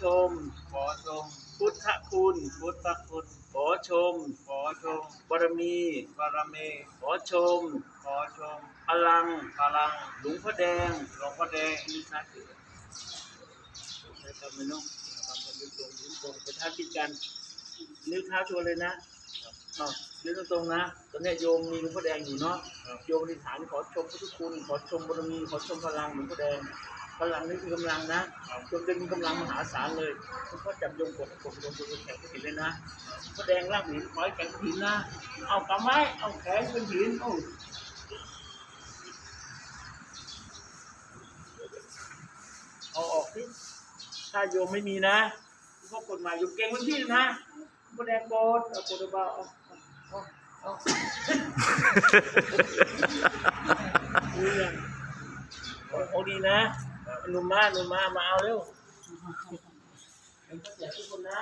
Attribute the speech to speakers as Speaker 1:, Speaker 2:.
Speaker 1: ชม
Speaker 2: ขอชม
Speaker 1: พุทธคุณ
Speaker 2: พุทธคุณ
Speaker 1: ขอชม
Speaker 2: ขอชม
Speaker 1: บารมี
Speaker 2: บารมี
Speaker 1: ขอชม
Speaker 2: ขอชม
Speaker 1: พลัง
Speaker 2: พลัง
Speaker 1: หลวงพ่อแดง
Speaker 2: หลวงพ่อแดง
Speaker 1: นี่ชัดอยู่ใช้คำไม่น้องทำกันนิ้วตรงนิ้วตรงเป็นท่าพิดกันนิ้วเท้าชวนเลยนะอ้าวนิ้วตรงๆนะ ตอนนี้โยมมีหลวงพ่อแดงอยู่เนาะ โยมอธิษฐานขอชมพุทธคุณ ขอชมบารมี ขอชมพลังหลวงพ่อแดง พลังนี่คือกำลังนะโยมจะมีกำลังมหาศาลเลยหลวงพ่อจับโยมกดกดโยมกดแขนเป็นหินเลยนะหลวงพ่อแดงร่างหินขอให้แข็งหินนะ เอากำไม้ เอาแขนเป็นหินโอ้เอาออกสิถ้าโยมไม่มีนะพวกกฎหมายโยมเก่งพื้นที่นะหลวงพ่อแดงกดเอากดเบาเอาเอาเอาดูยังโอ้โหดีนะ หนุ่มมาหนุ่มมา มาเอาเร็วเป็นก็เสียทุกคนนะ